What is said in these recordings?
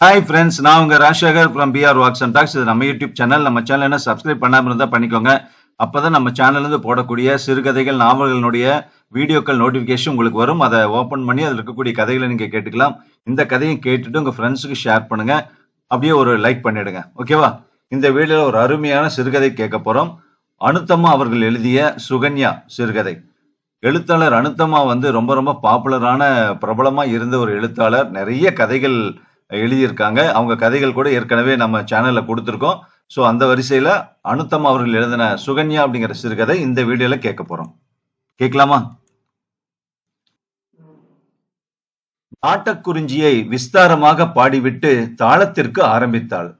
Hi friends நான் உங்க Rajasekhar from PR walks and talks இது நம்ம யூடியூப் சேனல் நம்ம சேனல் என்ன சப்ஸ்கிரைப் பண்ணாம இருந்தா பண்ணிக்கோங்க. அப்பதான் நம்ம சேனல்லேருந்து போடக்கூடிய சிறுகதைகள் நாவல்களுடைய வீடியோக்கள் நோட்டிபிகேஷன் உங்களுக்கு வரும். அதை ஓபன் பண்ணி அதில் இருக்கக்கூடிய கதைகளை நீங்க கேட்டுக்கலாம். இந்த கதையை கேட்டுட்டு உங்க ஃப்ரெண்ட்ஸுக்கு ஷேர் பண்ணுங்க. அப்படியே ஒரு லைக் பண்ணிடுங்க. ஓகேவா இந்த வீடியோல ஒரு அருமையான சிறுகதை கேட்க போறோம். அனுத்தம்மா அவர்கள் எழுதிய சுகன்யா சிறுகதை. எழுத்தாளர் அனுத்தம்மா வந்து ரொம்ப ரொம்ப பாப்புலரான பிரபலமா இருந்த ஒரு எழுத்தாளர். நிறைய கதைகள் எழுதியிருக்காங்க. அவங்க கதைகள் கூட ஏற்கனவே நம்ம சேனல்ல கொடுத்துருக்கோம். ஸோ அந்த வரிசையில அனுத்தம் அவர்கள் எழுதின சுகன்யா அப்படிங்கிற சிறுகதை இந்த வீடியோல கேட்க போறோம். கேட்கலாமா? நாட்டக்குறிஞ்சியை விஸ்தாரமாக பாடிவிட்டு தாளத்திற்கு ஆரம்பித்தாள்.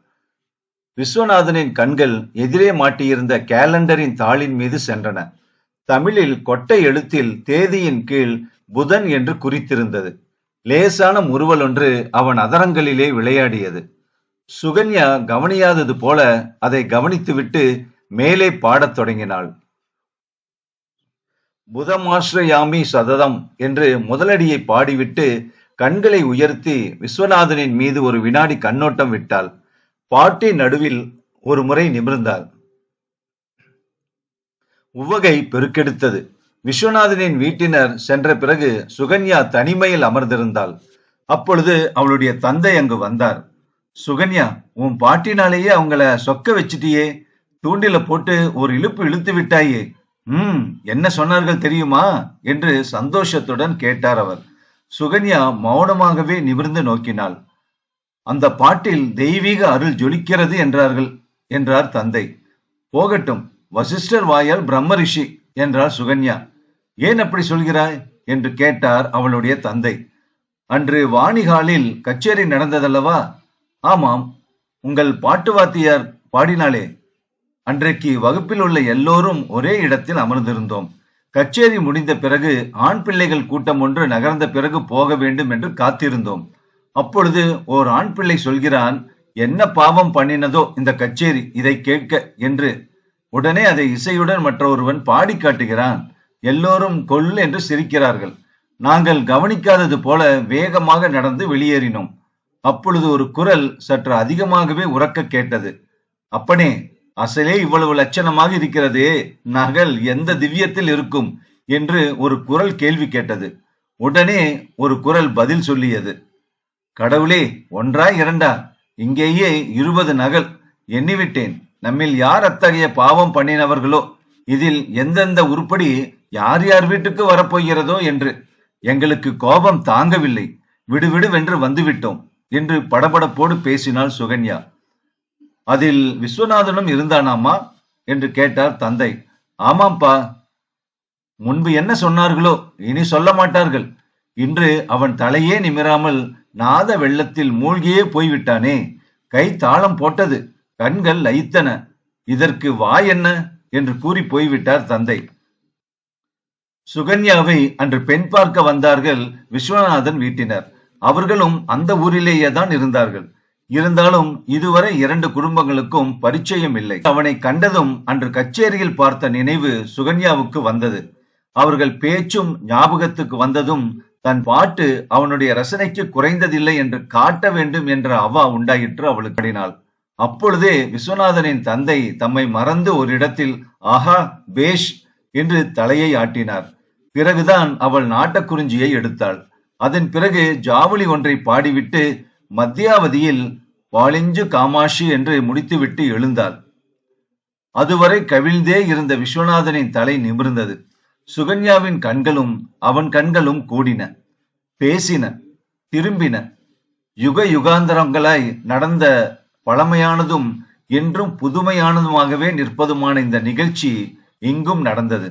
விஸ்வநாதனின் கண்கள் எதிரே மாட்டியிருந்த கேலண்டரின் தாளின் மீது சென்றன. தமிழில் கொட்டை எழுத்தில் தேதியின் கீழ் புதன் என்று குறித்திருந்தது. லேசான முறுவல் ஒன்று அவன் அதரங்களிலே விளையாடியது. சுகன்யா கவனியாதது போல அதை கவனித்துவிட்டு மேலே பாடத் தொடங்கினாள். புதமாஸ்ரயாமி சததம் என்று முதலடியை பாடிவிட்டு கண்களை உயர்த்தி விஸ்வநாதனின் மீது ஒரு வினாடி கண்ணோட்டம் விட்டாள். பாட்டின் நடுவில் ஒரு முறை நிமிர்ந்தாள். உவகை பெருக்கெடுத்தது. விஸ்வநாதனின் வீட்டினர் சென்ற பிறகு சுகன்யா தனிமையில் அமர்ந்திருந்தாள். அப்பொழுது அவளுடைய தந்தை அங்கு வந்தார். சுகன்யா உன் பாட்டினாலேயே அவங்கள சொக்க வச்சிட்டியே. தூண்டில போட்டு ஒரு இழுப்பு இழுத்து விட்டாயே. ம் என்ன சொன்னார்கள் தெரியுமா? என்று சந்தோஷத்துடன் கேட்டார் அவர். சுகன்யா மௌனமாகவே நிமிர்ந்து நோக்கினாள். அந்த பாட்டில் தெய்வீக அருள் ஜொலிக்கிறது என்றார்கள் என்றார் தந்தை. போகட்டும் வசிஷ்டர் வாயால் பிரம்ம ரிஷி என்றார் சுகன்யா. ஏன் அப்படி சொல்கிறாய்? என்று கேட்டார் அவளுடைய தந்தை. அன்று வாணிகாலில் கச்சேரி நடந்ததல்லவா? ஆமாம் உங்கள் பாட்டு வாத்தியார் பாடினாலே அன்றைக்கு வகுப்பில் உள்ள எல்லோரும் ஒரே இடத்தில் அமர்ந்திருந்தோம். கச்சேரி முடிந்த பிறகு ஆண் பிள்ளைகள் கூட்டம் ஒன்று நகர்ந்த பிறகு போக வேண்டும் என்று காத்திருந்தோம். அப்பொழுது ஓர் ஆண் பிள்ளை சொல்கிறான் என்ன பாவம் பண்ணினதோ இந்த கச்சேரி இதை கேட்க என்று. உடனே அதை இசையுடன் மற்றொருவன் பாடி காட்டுகிறான். எல்லோரும் கொல் என்று சிரிக்கிறார்கள். நாங்கள் கவனிக்காதது போல வேகமாக நடந்து வெளியேறினோம். அப்பொழுது ஒரு குரல் சற்று அதிகமாகவே உறக்க கேட்டது. அப்பனே அசலே இவ்வளவு லட்சணமாக இருக்கிறதே. நகல் எந்த திவ்யத்தில் இருக்கும்? என்று ஒரு குரல் கேள்வி கேட்டது. உடனே ஒரு குரல் பதில் சொல்லியது. கடவுளே ஒன்றா இரண்டா? இங்கேயே இருபது நகல். எண்ணிவிட்டேன். நம்மில் யார் அத்தகைய பாவம் பண்ணினவர்களோ? இதில் எந்தெந்த உருப்படி யார் யார் வீட்டுக்கு வரப்போகிறதோ என்று. எங்களுக்கு கோபம் தாங்கவில்லை. விடுவிடுவென்று வந்துவிட்டோம் என்று படபடப்போடு பேசினாள் சுகன்யா. அதில் விஸ்வநாதனும் இருந்தானாமா? என்று கேட்டார் தந்தை. ஆமாம்ப்பா முன்பு என்ன சொன்னார்களோ இனி சொல்ல மாட்டார்கள். இன்று அவன் தலையே நிமிராமல் நாத வெள்ளத்தில் மூழ்கியே போய்விட்டானே. கை தாளம் போட்டது கண்கள் லயித்தன. இதற்கு வாய் என்ன? என்று கூறி போய்விட்டார் தந்தை. சுகன்யாவை அன்று பெண் பார்க்க வந்தார்கள் விஸ்வநாதன் வீட்டினர். அவர்களும் அந்த ஊரிலேயே தான் இருந்தார்கள். இருந்தாலும் இதுவரை இரண்டு குடும்பங்களுக்கும் பரிச்சயம் இல்லை. அவனை கண்டதும் அன்று கச்சேரியில் பார்த்த நினைவு சுகன்யாவுக்கு வந்தது. அவர்கள் பேச்சும் ஞாபகத்துக்கு வந்ததும் தன் பாட்டு அவனுடைய ரசனைக்கு குறைந்ததில்லை என்று காட்ட வேண்டும் என்ற அவா உண்டாயிற்று அவளுக்கு. அடினாள் அப்பொழுதே விஸ்வநாதனின் தந்தை தம்மை மறந்து ஒரு இடத்தில் ஆஹா பேஷ் என்று தலையை ஆட்டினார். பிறகுதான் அவள் நாட்டக்குறிஞ்சியை எடுத்தாள். அதன் பிறகு ஜாவளி ஒன்றை பாடிவிட்டு மத்தியாவதியில் வாளிஞ்சு காமாஷி என்று முடித்துவிட்டு எழுந்தாள். அதுவரை கவிழ்ந்தே இருந்த விஸ்வநாதனின் தலை நிமிர்ந்தது. சுகன்யாவின் கண்களும் அவன் கண்களும் கூடின பேசின திரும்பின. யுக யுகாந்தரங்களாய் நடந்த பழமையானதும் என்றும் புதுமையானதுமாகவே நிற்பதுமான இந்த நிகழ்ச்சி இங்கும் நடந்தது.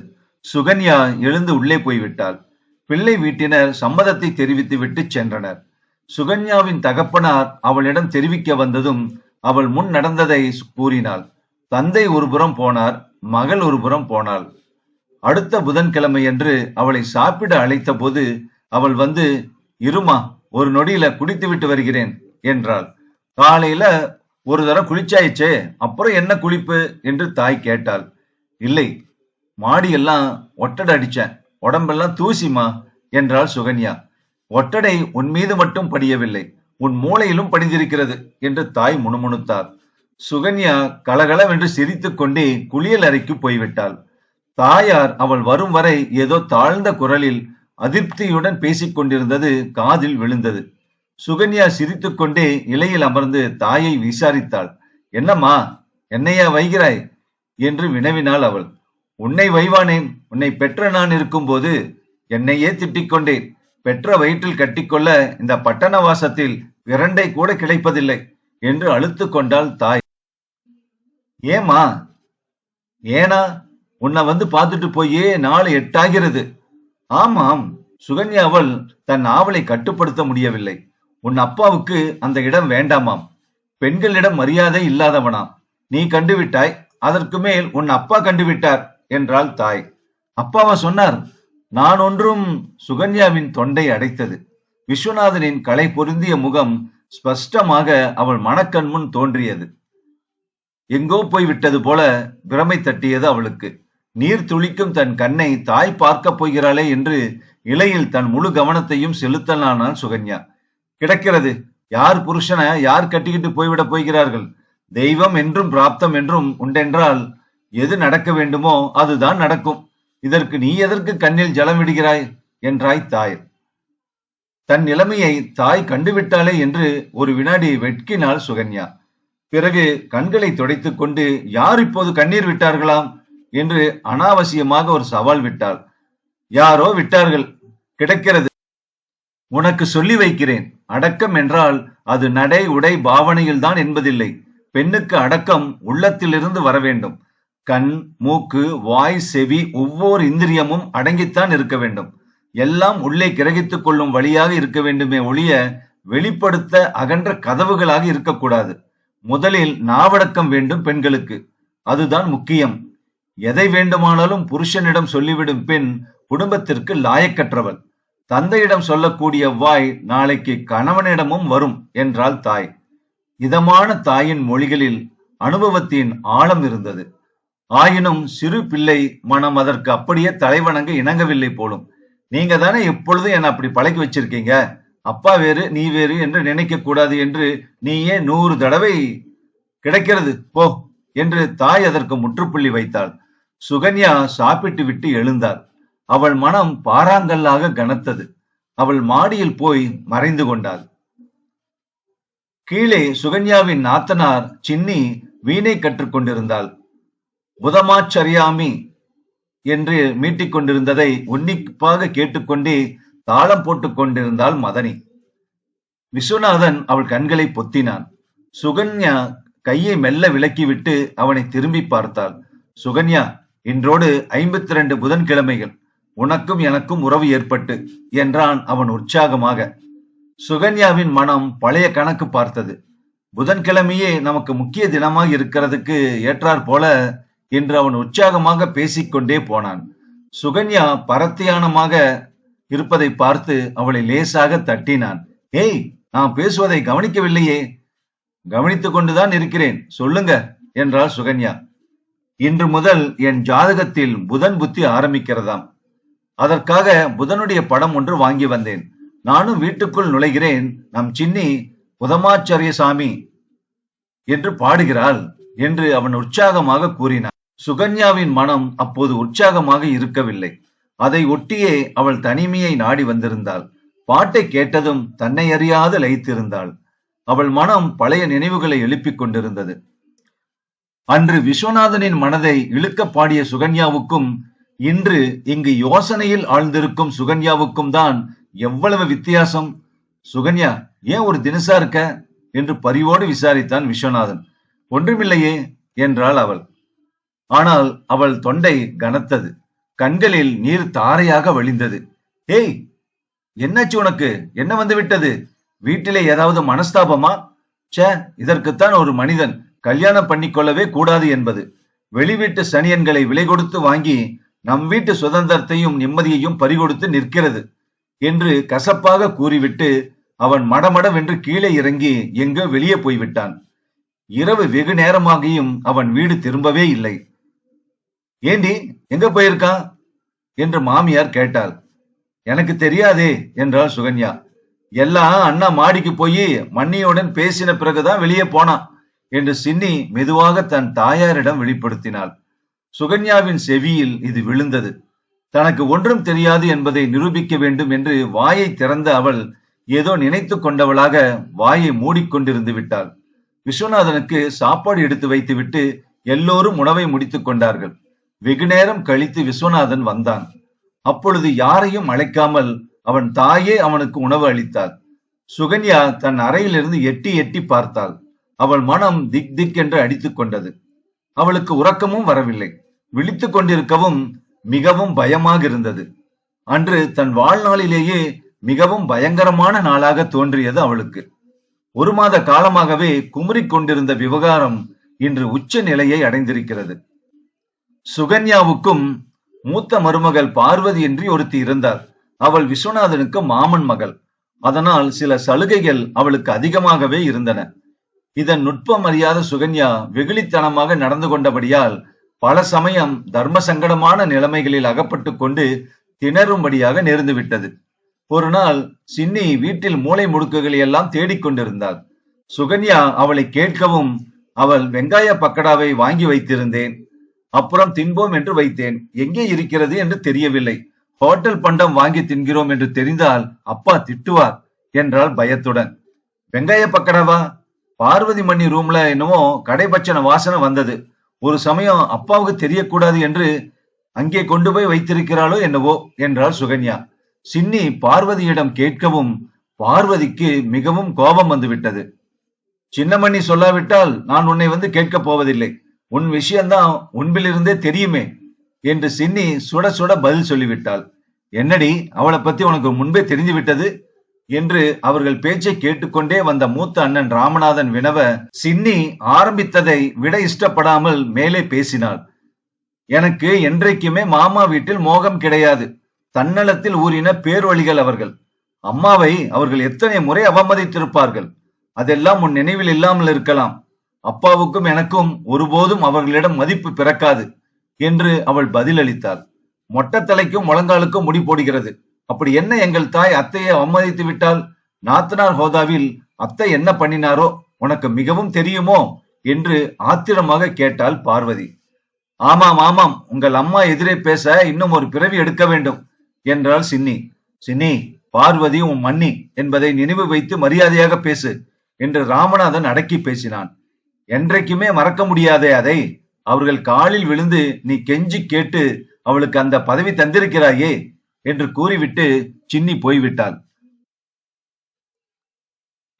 சுகன்யா எழுந்து உள்ளே போய்விட்டாள். பிள்ளை வீட்டினர் சம்மதத்தை தெரிவித்து விட்டு சென்றனர். சுகன்யாவின் தகப்பனார் அவளிடம் தெரிவிக்க வந்ததும் அவள் முன் நடந்ததை கூறினாள். தந்தை ஒரு புறம் போனார் மகள் ஒரு புறம் போனாள். அடுத்த புதன்கிழமையன்று அவளை சாப்பிட அழைத்த போது அவள் வந்து இருமா ஒரு நொடியில குடித்து விட்டு வருகிறேன் என்றாள். காலையில ஒரு தரம் குளிச்சாயிச்சே அப்புறம் என்ன குளிப்பு? என்று தாய் கேட்டாள். இல்லை மாடியெல்லாம் ஒட்டடை அடிச்சேன். உடம்பெல்லாம் தூசிமா என்றாள் சுகன்யா. ஒட்டடை உன் மீது மட்டும் படியவில்லை உன் மூளையிலும் படிந்திருக்கிறது என்று தாய் முணுமுணுத்தார். சுகன்யா கலகலவென்று சிரித்துக் கொண்டே குளியல் அறைக்கு போய்விட்டாள். தாயார் அவள் வரும் வரை ஏதோ தாழ்ந்த குரலில் அதிருப்தியுடன் பேசிக் கொண்டிருந்தது காதில் விழுந்தது. சுகன்யா சிரித்துக்கொண்டே இலையில் அமர்ந்து தாயை விசாரித்தாள். என்னம்மா என்னையா வைகிறாய்? என்று வினவினாள் அவள். உன்னை வைவானேன் உன்னை பெற்ற நான் இருக்கும்போது என்னையே திட்டிக் கொண்டேன் பெற்ற வயிற்றில் கட்டிக்கொள்ள இந்த பட்டண வாசத்தில் விரண்டை கூட கிடைப்பதில்லை என்று அழுத்து கொண்டாள் தாய். ஏமா ஏனா? உன்னை வந்து பார்த்துட்டு போயே நாலு எட்டாகிறது. ஆமாம் சுகன்யா அவள் தன் ஆவலை கட்டுப்படுத்த முடியவில்லை. உன் அப்பாவுக்கு அந்த இடம் வேண்டாமாம். பெண்களிடம் மரியாதை இல்லாதவனாம். நீ கண்டுவிட்டாய் அதற்கு மேல் உன் அப்பா கண்டுவிட்டார். என்றாள் தாய். அப்பாவா சொன்னார் நான் ஒன்றும் சுகன்யாவின் தொண்டை அடைத்தது. விஸ்வநாதனின் களை பொருந்திய முகம் ஸ்பஷ்டமாக அவள் மனக்கண் முன் தோன்றியது. எங்கோ போய் விட்டது போல பிரமை தட்டியது அவளுக்கு. நீர் துளிக்கும் தன் கண்ணை தாய் பார்க்கப் போகிறாளே என்று இலையில் தன் முழு கவனத்தையும் செலுத்தலானாள் சுகன்யா. கிடக்கிறது. யார் புருஷனை யார் கட்டிக்கிட்டு போய்விடப் போகிறார்கள்? தெய்வம் என்றும் பிராப்தம் என்றும் உண்டென்றால் எது நடக்க வேண்டுமோ அதுதான் நடக்கும். இதற்கு நீ எதற்கு கண்ணில் ஜலம் விடுகிறாய் என்றாய் தாய். தன் நிலைமையை தாய் கண்டுவிட்டாளே என்று ஒரு வினாடி வெட்கினாள் சுகன்யா. பிறகு கண்களை துடைத்துக் கொண்டு யார் இப்போது கண்ணீர் விட்டார்களாம்? என்று அனாவசியமாக ஒரு சவால் விட்டாள். யாரோ விட்டார்கள். கிடக்கிறது. உனக்கு சொல்லி வைக்கிறேன். அடக்கம் என்றால் அது நடை உடை பாவனையில் தான் என்பதில்லை. பெண்ணுக்கு அடக்கம் உள்ளத்திலிருந்து வர வேண்டும் கண் மூக்கு வாய் செவி ஒவ்வொரு இந்திரியமும் அடங்கித்தான் இருக்க வேண்டும். எல்லாம் உள்ளே கிரகித்துக் கொள்ளும் வழியாக இருக்க வேண்டுமே ஒழிய வெளிப்படுத்த அகன்ற கதவுகளாக இருக்கக்கூடாது. முதலில் நாவடக்கம் வேண்டும் பெண்களுக்கு. அதுதான் முக்கியம். எதை வேண்டுமானாலும் புருஷனிடம் சொல்லிவிடும் பெண் குடும்பத்திற்கு லாயக்கற்றவள். தந்தையிடம் சொல்லக்கூடிய வாய் நாளைக்கு கணவனிடமும் வரும் என்றாள் தாய். இதமான தாயின் மொழிகளில் அனுபவத்தின் ஆழம் இருந்தது. ஆயினும் சிறு பிள்ளை மனம் அதற்கு அப்படியே தலைவணங்க இணங்கவில்லை போலும். நீங்க தானே எப்பொழுதும் என்ன அப்படி பழக்கி வச்சிருக்கீங்க? அப்பா வேறு நீ வேறு என்று நினைக்க கூடாது என்று நீயே நூறு தடவை கிடைக்கிறது போ என்று தாய் அதற்கு முற்றுப்புள்ளி வைத்தாள். சுகன்யா சாப்பிட்டு விட்டு எழுந்தாள். அவள் மனம் பாறாங்கல்லாக கனத்தது. அவள் மாடியில் போய் மறைந்து கொண்டாள். கீழே சுகன்யாவின் நாத்தனார் சின்னி வீணை கற்றுக்கொண்டிருந்தாள் கொண்டிருந்தாள் புதமாச்சரியாமி என்று மீட்டிக் கொண்டிருந்ததை உன்னிப்பாக கேட்டுக்கொண்டே தாளம் போட்டுக் கொண்டிருந்தாள் மதனி. விஸ்வநாதன் அவள் கண்களை பொத்தினான். சுகன்யா கையை மெல்ல விலக்கிவிட்டு அவனை திரும்பி பார்த்தாள். சுகன்யா இன்றோடு ஐம்பத்தி ரெண்டு புதன்கிழமைகள். உனக்கும் எனக்கும் உறவு ஏற்பட்டு என்றான் அவன் உற்சாகமாக. சுகன்யாவின் மனம் பழைய கணக்கு பார்த்தது. புதன்கிழமையே நமக்கு முக்கிய தினமாக இருக்கிறதுக்கு ஏற்றாற் போல என்று அவன் உற்சாகமாக பேசிக்கொண்டே போனான். சுகன்யா பரத்தியானமாக இருப்பதை பார்த்து அவளை லேசாக தட்டினான். ஏய் நான் பேசுவதை கவனிக்கவில்லையே. கவனித்துக் கொண்டுதான் இருக்கிறேன். சொல்லுங்க என்றாள் சுகன்யா. இன்று முதல் என் ஜாதகத்தில் புதன் புத்தி ஆரம்பிக்கிறதாம். அதற்காக புதனுடைய படம் ஒன்று வாங்கி வந்தேன். நானும் வீட்டுக்குள் நுழைகிறேன். நம் சின்னி புதமாச்சாரிய சாமி என்று பாடுகிறாள் என்று அவன் உற்சாகமாக கூறினான். சுகன்யாவின் மனம் அப்போது உற்சாகமாக இருக்கவில்லை. அதை ஒட்டியே அவள் தனிமையை நாடி வந்திருந்தாள். பாட்டை கேட்டதும் தன்னை அறியாது லயித்திருந்தாள். அவள் மனம் பழைய நினைவுகளை எழுப்பிக் கொண்டிருந்தது. அன்று விஸ்வநாதனின் மனதை இழுக்க பாடிய சுகன்யாவுக்கும் இன்று இங்கு யோசனையில் ஆழ்ந்திருக்கும் சுகன்யாவுக்கும் தான் எவ்வளவு வித்தியாசம். சுகன்யா ஏன் ஒரு தினசா இருக்க? என்று பரிவோடு விசாரித்தான் விஸ்வநாதன். ஒன்றுமில்லையே என்றாள் அவள். ஆனால் அவள் தொண்டை கனத்தது. கண்களில் நீர் தாரையாக வழிந்தது. ஏய் என்னாச்சு உனக்கு? என்ன வந்து விட்டது வீட்டிலே ஏதாவது மனஸ்தாபமா? ச்சே இதற்குத்தான் ஒரு மனிதன் கல்யாணம் பண்ணிக்கொள்ளவே கூடாது என்பது. வெளிவீட்டு சனியன்களை விலை கொடுத்து வாங்கி நம் வீட்டு சுதந்திரத்தையும் நிம்மதியையும் பறிகொடுத்து நிற்கிறது என்று கசப்பாக கூறிவிட்டு அவன் மடமடவென்று கீழே இறங்கி எங்கோ வெளியே போய்விட்டான். இரவு வெகு நேரமாகியும் அவன் வீடு திரும்பவே இல்லை. ஏண்டி எங்க போயிருக்கான் என்று மாமியார் கேட்டாள். எனக்கு தெரியாதே என்றாள் சுகன்யா. எல்லாம் அண்ணா மாடிக்கு போய் மன்னியுடன் பேசின பிறகுதான் வெளியே போனான் என்று சின்னி மெதுவாக தன் தாயாரிடம் வெளிப்படுத்தினாள். சுகன்யாவின் செவியில் இது விழுந்தது. தனக்கு ஒன்றும் தெரியாது என்பதை நிரூபிக்க வேண்டும் என்று வாயை திறந்த அவள் ஏதோ நினைத்து கொண்டவளாக வாயை மூடிக்கொண்டிருந்து விட்டாள். விஸ்வநாதனுக்கு சாப்பாடு எடுத்து வைத்துவிட்டு எல்லோரும் உணவை முடித்துக் கொண்டார்கள். வெகு நேரம் கழித்து விஸ்வநாதன் வந்தான். அப்பொழுது யாரையும் அழைக்காமல் அவன் தாயே அவனுக்கு உணவு அளித்தாள். சுகன்யா தன் அறையிலிருந்து எட்டி எட்டி பார்த்தாள். அவள் மனம் திக் திக் என்று அடித்துக் கொண்டது. அவளுக்கு உறக்கமும் வரவில்லை. விழித்துக் கொண்டிருக்கவும் மிகவும் பயமாக இருந்தது. அன்று தன் வாழ்நாளிலேயே மிகவும் பயங்கரமான நாளாக தோன்றியது அவளுக்கு. ஒரு மாத காலமாகவே குமுறிக் கொண்டிருந்த விவகாரம் இன்று உச்ச நிலையை அடைந்திருக்கிறது. சுகன்யாவுக்கும் மூத்த மருமகள் பார்வதி என்று ஒருத்தி இருந்தார். அவள் விஸ்வநாதனுக்கு மாமன் மகள். அதனால் சில சலுகைகள் அவளுக்கு அதிகமாகவே இருந்தன. இதன் நுட்பம் அறியாத சுகன்யா வெகுளித்தனமாக நடந்து கொண்டபடியால் பல சமயம் தர்ம சங்கடமான நிலைமைகளில் அகப்பட்டு கொண்டு திணறும்படியாக நேர்ந்து விட்டது. ஒரு நாள் சின்னி வீட்டில் மூளை முடுக்குகளை எல்லாம் தேடிக்கொண்டிருந்தாள் சுகன்யா அவளை கேட்கவும் அவள் வெங்காய பக்கடாவை வாங்கி வைத்திருந்தேன். அப்புறம் தின்போம் என்று வைத்தேன். எங்கே இருக்கிறது என்று தெரியவில்லை. ஹோட்டல் பண்டம் வாங்கி தின்கிறோம் என்று தெரிந்தால் அப்பா திட்டுவார் என்றாள் பயத்துடன். வெங்காய பக்கடாவா? பார்வதி மணி ரூம்ல என்னவோ கடைபட்சண வாசனை வந்தது. ஒரு சமயம் அப்பாவுக்கு தெரியக்கூடாது என்று அங்கே கொண்டு போய் வைத்திருக்கிறாளோ என்னவோ என்றாள் சுகன்யா. சின்னி பார்வதியிடம் கேட்கவும் பார்வதிக்கு மிகவும் கோபம் வந்துவிட்டது. சின்னமணி சொல்லாவிட்டால் நான் உன்னை வந்து கேட்கப் போவதில்லை. உன் விஷயம்தான் உன்பிலிருந்தே தெரியுமே என்று சின்னி சுட சுட பதில் சொல்லிவிட்டாள். என்னடி அவளை பத்தி உனக்கு முன்பே தெரிந்து விட்டது என்று அவர்கள் பேச்சை கேட்டுக்கொண்டே வந்த மூத்த அண்ணன் ராமநாதன் வினவ சின்னி ஆரம்பித்ததை விட இஷ்டப்படாமல் மேலே பேசினாள். எனக்கு என்றைக்குமே மாமா வீட்டில் மோகம் கிடையாது. தன்னலத்தில் ஊறின பேர்வழிகள் அவர்கள். அம்மாவை அவர்கள் எத்தனை முறை அவமதித்திருப்பார்கள். அதெல்லாம் உன் நினைவில் இல்லாமல் இருக்கலாம். அப்பாவுக்கும் எனக்கும் ஒருபோதும் அவர்களிடம் மதிப்பு பிறக்காது என்று அவள் பதிலளித்தாள். மொட்டை தலைக்கும் முழங்காலுக்கும் முடி போடுகிறது. அப்படி என்ன எங்கள் தாய் அத்தையை அவமதித்து விட்டால்? நாத்தனார் ஹோதாவில் அத்தை என்ன பண்ணினாரோ? உனக்கு மிகவும் தெரியுமோ? என்று ஆத்திரமாக கேட்டாள் பார்வதி. ஆமாம் ஆமாம் உங்கள் அம்மா எதிரே பேச இன்னும் ஒரு பிறவி எடுக்க வேண்டும் என்றாள் சின்னி. சின்னி பார்வதி உன் மன்னி என்பதை நினைவு வைத்து மரியாதையாக பேசு என்று ராமநாதன் அடக்கி பேசினான். என்றைக்குமே மறக்க முடியாதே அதை. அவர்கள் காலில் விழுந்து நீ கெஞ்சி கேட்டு அவளுக்கு அந்த பதவி தந்திருக்கிறாயே என்று கூறிவிட்டு சின்னி போய்விட்டாள்.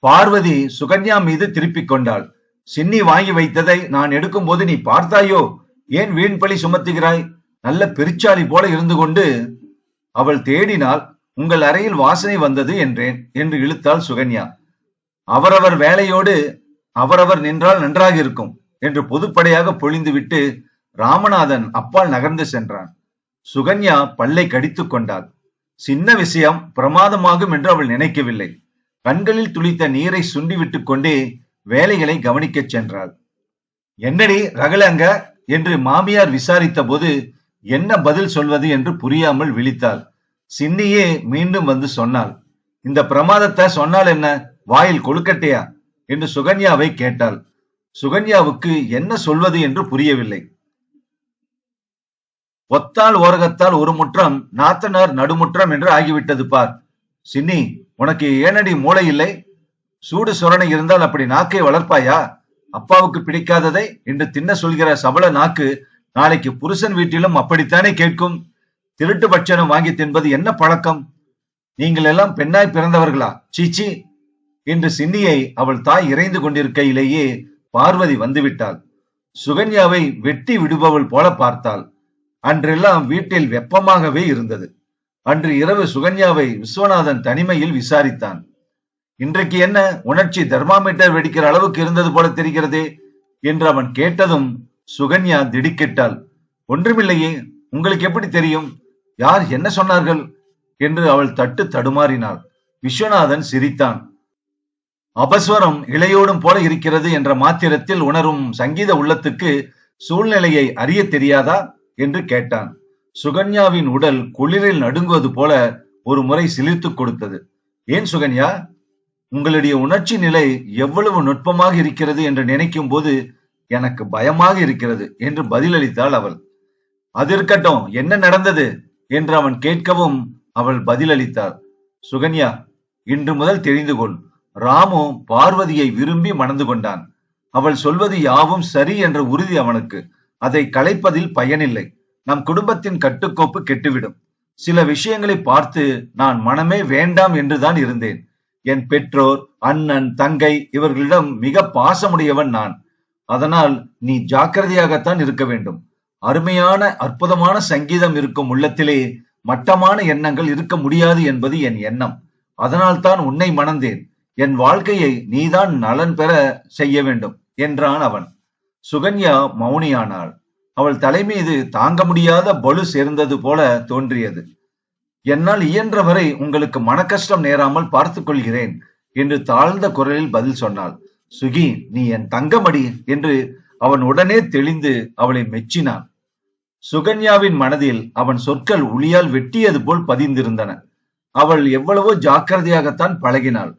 பார்வதி சுகன்யா மீது திருப்பிக் கொண்டாள். சின்னி வாங்கி வைத்ததை நான் எடுக்கும்போது நீ பார்த்தாயோ? ஏன் வீண் பழி சுமத்துகிறாய்? நல்ல பெருச்சாளி போல இருந்து கொண்டு அவள் தேடினால் உங்கள் அறையில் வாசனை வந்தது என்றேன் என்று இழுத்தாள் சுகன்யா. அவரவர் வேலையோடு அவரவர் நின்றால் நன்றாக இருக்கும் என்று பொதுப்படையாக பொழிந்துவிட்டு ராமநாதன் அப்பால் நகர்ந்து சென்றான். சுகன்யா பல்லை கடித்துக் கொண்டாள். சின்ன விஷயம் பிரமாதமாகும் என்று அவள் நினைக்கவில்லை. கண்களில் துளித்த நீரை சுண்டிவிட்டுக் கொண்டே வேலைகளை கவனிக்கச் சென்றாள். என்னடி ரகலங்க? என்று மாமியார் விசாரித்த போது என்ன பதில் சொல்வது என்று புரியாமல் விழித்தாள். சின்னியே மீண்டும் வந்து சொன்னாள். இந்த பிரமாதத்தை சொன்னால் என்ன? வாயில் கொழுக்கட்டையா? என்று சுகன்யாவை கேட்டாள். சுகன்யாவுக்கு என்ன சொல்வது என்று புரியவில்லை. ஒத்தால் ஓரகத்தால் ஒரு முற்றம் நாத்தனார் நடுமுற்றம் என்று ஆகிவிட்டது பார். சின்னி உனக்கு ஏனடி மூளை இல்லை? சூடு சொரணை இருந்தால் அப்படி நாக்கை வளர்ப்பாயா? அப்பாவுக்கு பிடிக்காததை? இன்று தின்ன சொல்கிற சபல நாக்கு நாளைக்கு புருஷன் வீட்டிலும் அப்படித்தானே கேட்கும்? திருட்டு பட்சணம் வாங்கி தின்பது என்ன பழக்கம்? நீங்கள் எல்லாம் பெண்ணாய் பிறந்தவர்களா? சீச்சி என்று சின்னியை அவள் தாய் இறைந்து கொண்டிருக்கையிலேயே பார்வதி வந்துவிட்டாள். சுகன்யாவை வெட்டி விடுபவள் போல பார்த்தாள். அன்றெல்லாம் வீட்டில் வெப்பமாகவே இருந்தது. அன்று இரவு சுகன்யாவை விஸ்வநாதன் தனிமையில் விசாரித்தான். இன்றைக்கு என்ன உணர்ச்சி தெர்மாமீட்டர் வெடிக்கிற அளவுக்கு இருந்தது போல தெரிகிறதே என்று அவன் கேட்டதும் சுகன்யா திடுக்கிட்டாள். ஒன்றுமில்லையே உங்களுக்கு எப்படி தெரியும்? யார் என்ன சொன்னார்கள்? என்று அவள் தட்டு தடுமாறினாள். விஸ்வநாதன் சிரித்தான். அபஸ்வரம் இளையோடும் போல இருக்கிறது என்ற மாத்திரத்தில் உணரும் சங்கீத உள்ளத்துக்கு சூழ்நிலையை அறிய தெரியாதா என்று கேட்டான். சுகன்யாவின் உடல் குளிரில் நடுங்குவது போல ஒரு முறை சிலிர்த்துக் கொடுத்தது. ஏன் சுகன்யா? உங்களுடைய உணர்ச்சி நிலை எவ்வளவு நுட்பமாக இருக்கிறது என்று நினைக்கும் போது எனக்கு பயமாக இருக்கிறது என்று பதிலளித்தாள் அவள். அது இருக்கட்டும் என்ன நடந்தது? என்று அவன் கேட்கவும் அவள் பதிலளித்தாள். சுகன்யா இன்று முதல் தெரிந்து கொள். ராமு பார்வதியை விரும்பி மணந்து கொண்டான். அவள் சொல்வது யாவும் சரி என்ற உறுதி அவனுக்கு. அதை கலைப்பதில் பயனில்லை. நம் குடும்பத்தின் கட்டுக்கோப்பு கெட்டுவிடும். சில விஷயங்களை பார்த்து நான் மனமே வேண்டாம் என்றுதான் இருந்தேன். என் பெற்றோர் அண்ணன் தங்கை இவர்களிடம் மிக பாசமுடையவன் நான். அதனால் நீ ஜாக்கிரதையாகத்தான் இருக்க வேண்டும். அருமையான அற்புதமான சங்கீதம் இருக்கும் உள்ளத்திலே மட்டமான எண்ணங்கள் இருக்க முடியாது என்பது என் எண்ணம். அதனால்தான் உன்னை மணந்தேன். என் வாழ்க்கையை நீதான் நலன் பெற செய்ய வேண்டும் என்றான் அவன். சுகன்யா மௌனியானாள். அவள் தலைமீது தாங்க முடியாத பலு சேர்ந்தது போல தோன்றியது. என்னால் இயன்றவரை உங்களுக்கு மனக்கஷ்டம் நேராமல் பார்த்துக் கொள்கிறேன் என்று தாழ்ந்த குரலில் பதில் சொன்னாள். சுகி நீ என் தங்கமடி என்று அவன் உடனே தெளிந்து அவளை மெச்சினான். சுகன்யாவின் மனதில் அவன் சொற்கள் உளியால் வெட்டியது போல் பதிந்திருந்தன. அவள் எவ்வளவோ ஜாக்கிரதையாகத்தான் பழகினாள்.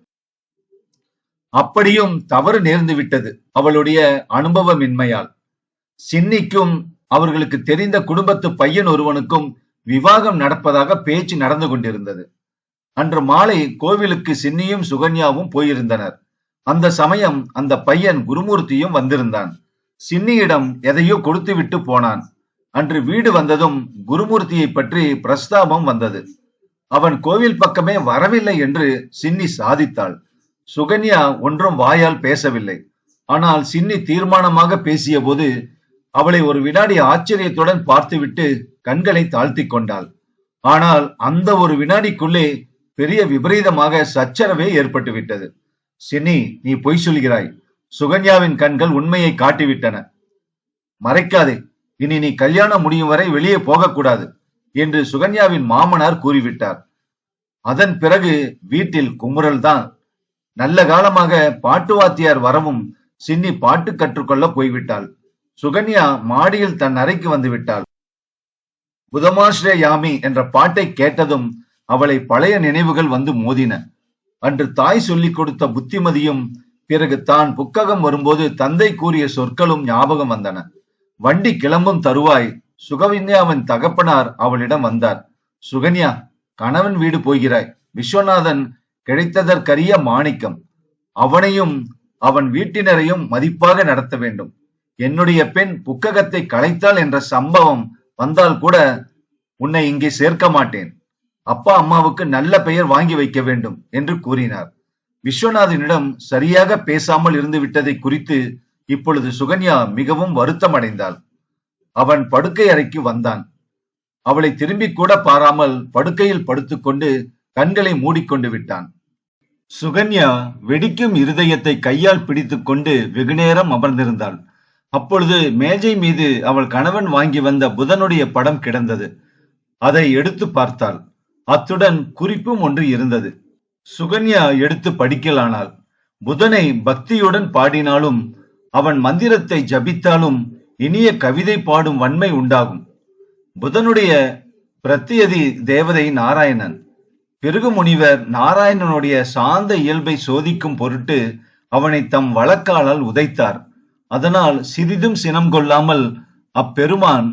அப்படியும் தவறு நேர்ந்து விட்டது அவளுடைய அனுபவமின்மையால். சின்னிக்கும் அவர்களுக்கு தெரிந்த குடும்பத்து பையன் ஒருவனுக்கும் விவாகம் நடப்பதாக பேச்சு நடந்து கொண்டிருந்தது. அன்று மாலை கோவிலுக்கு சின்னியும் சுகன்யாவும் போயிருந்தனர். அந்த சமயம் அந்த பையன் குருமூர்த்தியும் வந்திருந்தான். சின்னியிடம் எதையோ கொடுத்துவிட்டு போனான். அன்று வீடு வந்ததும் குருமூர்த்தியை பற்றி பிரஸ்தாபம் வந்தது. அவன் கோவில் பக்கமே வரவில்லை என்று சின்னி சாதித்தாள். சுகன்யா ஒன்றும் வாயால் பேசவில்லை. ஆனால் சின்னி தீர்மானமாக பேசிய போது அவளை ஒரு வினாடி ஆச்சரியத்துடன் பார்த்துவிட்டு கண்களை தாழ்த்தி கொண்டாள். ஆனால் அந்த ஒரு வினாடிக்குள்ளே பெரிய விபரீதமாக சச்சரவே ஏற்பட்டு விட்டது சின்னி நீ பொய் சொல்கிறாய். சுகன்யாவின் கண்கள் உண்மையை காட்டிவிட்டன. மறைக்காதே. இனி நீ கல்யாணம் முடியும் வரை வெளியே போகக்கூடாது என்று சுகன்யாவின் மாமனார் கூறிவிட்டார். அதன் பிறகு வீட்டில் குமுறல் தான் நல்ல காலமாக பாட்டு வாத்தியார் வரவும் சின்னி பாட்டு கற்றுக்கொள்ள போய்விட்டாள். சுகன்யா மாடியில் தன் அறைக்கு வந்து விட்டாள் புதமாஸ்ரே யாமி என்ற பாட்டை கேட்டதும் அவளை பழைய நினைவுகள் வந்து மோதின. அன்று தாய் சொல்லிக் கொடுத்த புத்திமதியும் பிறகு தான் புக்ககம் வரும்போது தந்தை கூறிய சொற்களும் ஞாபகம் வந்தன. வண்டி கிளம்பும் தருவாய் சுகவின்யாவின் தகப்பனார் அவளிடம் வந்தார். சுகன்யா கணவன் வீடு போகிறாய். விஸ்வநாதன் கிடைத்ததற்கரிய மாணிக்கம். அவனையும் அவன் வீட்டினரையும் மதிப்பாக நடத்த வேண்டும். என்னுடைய பெண் புக்ககத்தை கலைத்தாள் என்ற சம்பவம் வந்தால் கூட உன்னை இங்கே சேர்க்க மாட்டேன். அப்பா அம்மாவுக்கு நல்ல பெயர் வாங்கி வைக்க வேண்டும் என்று கூறினார். விஸ்வநாதனிடம் சரியாக பேசாமல் இருந்து விட்டதை குறித்து இப்பொழுது சுகன்யா மிகவும் வருத்தம் அடைந்தாள் அவன் படுக்கை அறைக்கு வந்தான். அவளை திரும்பி கூட பாராமல் படுக்கையில் படுத்துக்கொண்டு கண்களை மூடிக்கொண்டு விட்டான். சுகன்யா வெடிக்கும் இருதயத்தை கையால் பிடித்துக்கொண்டு வெகுநேரம் அமர்ந்திருந்தாள். அப்பொழுது மேஜை மீது அவள் கணவன் வாங்கி வந்த புதனுடைய படம் கிடந்தது. அதை எடுத்து பார்த்தாள். அத்துடன் குறிப்பும் ஒன்று இருந்தது. சுகன்யா எடுத்து படிக்கலானாள். புதனை பக்தியுடன் பாடினாலும் அவன் மந்திரத்தை ஜபித்தாலும் இனிய கவிதை பாடும் வன்மை உண்டாகும். புதனுடைய பிரத்தியதி தேவதை நாராயணன். பிறகு முனிவர் நாராயணனுடைய சாந்த இயல்பை சோதிக்கும் பொருட்டு அவனை தம் வழக்காளால் உதைத்தார். அதனால் சிறிதும் சினம் கொள்ளாமல் அப்பெருமான்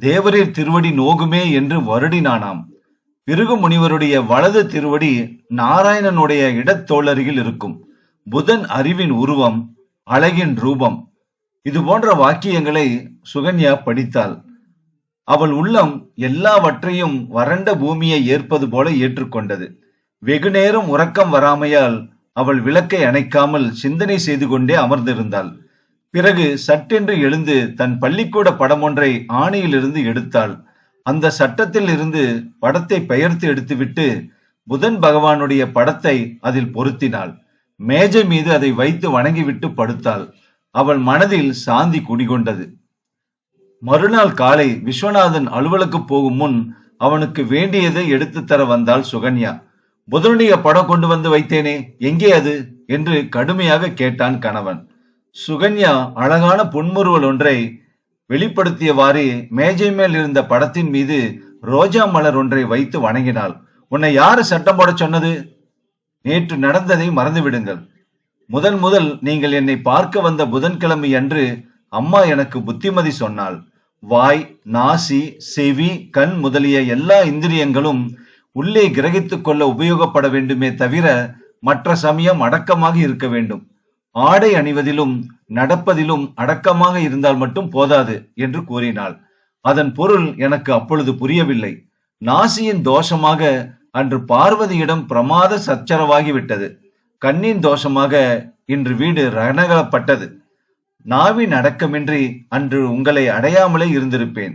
தேவரீர் திருவடி நோகுமே என்று வருடினானாம். பிருகு முனிவருடைய வலது திருவடி நாராயணனுடைய இடத்தோழருகில் இருக்கும். புதன் அறிவின் உருவம் அழகின் ரூபம். இது போன்ற வாக்கியங்களை சுகன்யா படித்தாள். அவள் உள்ளம் எல்லாவற்றையும் வறண்ட பூமியை ஏற்பது போல ஏற்றுக்கொண்டது. வெகு நேரம் உறக்கம் வராமையால் அவள் விளக்கை அணைக்காமல் சிந்தனை செய்து கொண்டே அமர்ந்திருந்தாள். பிறகு சட்டென்று எழுந்து தன் பள்ளிக்கூட படம் ஒன்றை ஆணையிலிருந்து எடுத்தாள். அந்த சட்டத்தில் இருந்து படத்தை பெயர்த்து எடுத்துவிட்டு புதன் பகவானுடைய படத்தை அதில் பொருத்தினாள். மேஜை மீது அதை வைத்து வணங்கிவிட்டு படுத்தாள். அவள் மனதில் சாந்தி குடிகொண்டது. மறுநாள் காலை விஸ்வநாதன் அலுவலுக்கு போகும் முன் அவனுக்கு வேண்டியதை எடுத்து தர வந்தாள் சுகன்யா. புதனுடைய படம் கொண்டு வந்து வைத்தேனே எங்கே அது? என்று கடுமையாக கேட்டான் கணவன். சுகன்யா அழகான புன்முறுவல் ஒன்றை வெளிப்படுத்தியவாறு மேஜை மேல் இருந்த படத்தின் மீது ரோஜா மலர் ஒன்றை வைத்து வணங்கினாள். உன்னை யாரு சட்டம் போட சொன்னது? நேற்று நடந்ததை மறந்துவிடுங்கள். முதன் முதல் நீங்கள் என்னை பார்க்க வந்த புதன்கிழமை அன்று அம்மா எனக்கு புத்திமதி சொன்னாள். வாய் நாசி செவி கண் முதலிய எல்லா இந்திரியங்களும் உள்ளே கிரகித்துக் கொள்ள உபயோகப்பட வேண்டுமே தவிர மற்ற சமயம் அடக்கமாக இருக்க வேண்டும். ஆடை அணிவதிலும் நடப்பதிலும் அடக்கமாக இருந்தால் மட்டும் போதாது என்று கூறினாள். அதன் பொருள் எனக்கு அப்பொழுது புரியவில்லை. நாசியின் தோஷமாக அன்று பார்வதியிடம் பிரமாத சச்சரவாகிவிட்டது கண்ணின் தோஷமாக இன்று வீடு ரணகலப்பட்டது. நாவின் அடக்கமின்றி அன்று உங்களை அடையாமலே இருந்திருப்பேன்.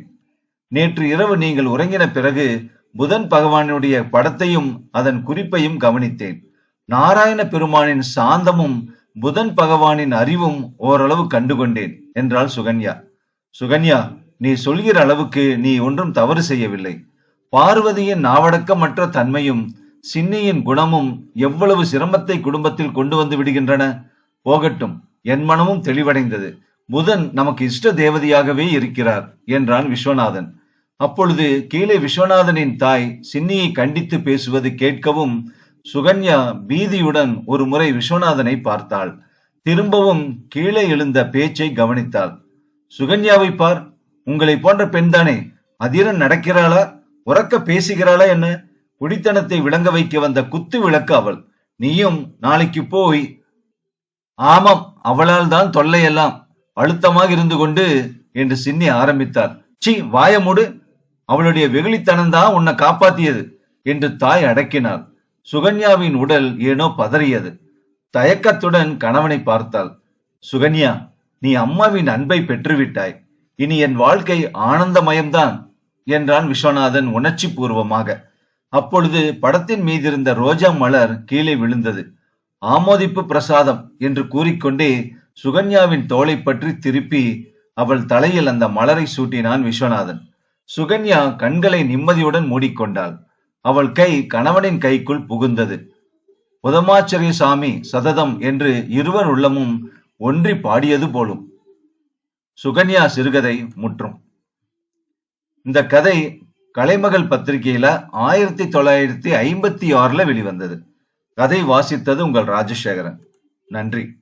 நேற்று இரவு நீங்கள் உறங்கின பிறகு புதன் பகவானுடைய படத்தையும் அதன் குறிப்பையும் கவனித்தேன். நாராயண பெருமானின் சாந்தமும் புதன் பகவானின் அறிவும் ஓரளவு கண்டுகொண்டேன் என்றாள் சுகன்யா. சுகன்யா நீ சொல்கிற அளவுக்கு நீ ஒன்றும் தவறு செய்யவில்லை. பார்வதியின் நாவடக்கமற்ற தன்மையும் சின்னியின் குணமும் எவ்வளவு சிரமத்தை குடும்பத்தில் கொண்டு வந்து விடுகின்றன? போகட்டும். என் மனமும் தெளிவடைந்தது. புதன் நமக்கு இஷ்ட தேவதையாகவே இருக்கிறார் என்றான் விஸ்வநாதன். அப்பொழுது கீழே விஸ்வநாதனின் தாய் சின்னியை கண்டித்து பேசுவது கேட்கவும் சுகன்யா பீதியுடன் ஒரு முறை விஸ்வநாதனை பார்த்தாள். திரும்பவும் கீழே எழுந்த பேச்சை கவனித்தாள். சுகன்யாவை பார் உங்களை போன்ற பெண்தானே அதிரன் நடக்கிறாளா? உறக்க பேசுகிறாளா என்ன? குடித்தனத்தை விளங்க வைக்க வந்த குத்து விளக்கு அவள். நீயும் நாளைக்கு போய் ஆமாம் அவளால் தான் தொல்லையெல்லாம் அழுத்தமாக இருந்து கொண்டு என்று சின்னி ஆரம்பித்தார். சி வாயமுடு அவளுடைய வெகுளித்தனம்தான் உன்னை காப்பாத்தியது என்று தாய் அடக்கினாள் சுகன்யாவின் உடல் ஏனோ பதறியது. தயக்கத்துடன் கணவனை பார்த்தாள். சுகன்யா நீ அம்மாவின் அன்பை பெற்றுவிட்டாய். இனி என் வாழ்க்கை ஆனந்தமயம்தான் என்றான் விஸ்வநாதன் உணர்ச்சி பூர்வமாக அப்பொழுது படத்தின் மீதிருந்த ரோஜா மலர் கீழே விழுந்தது. ஆமோதிப்பு பிரசாதம் என்று கூறிக்கொண்டே சுகன்யாவின் தோளை பற்றி திருப்பி அவள் தலையில் அந்த மலரை சூட்டினான் விஸ்வநாதன். சுகன்யா கண்களை நிம்மதியுடன் மூடிக்கொண்டாள். அவள் கை கணவனின் கைக்குள் புகுந்தது. உதமாச்சரிய சாமி சததம் என்று இருவர் உள்ளமும் ஒன்றி பாடியது போலும். சுகன்யா சிறுகதை முற்றும். இந்த கதை கலைமகள் பத்திரிகையில ஆயிரத்தி தொள்ளாயிரத்தி ஐம்பத்தி ஆறுல வெளிவந்தது. கதை வாசித்தது உங்கள் ராஜசேகரன். நன்றி.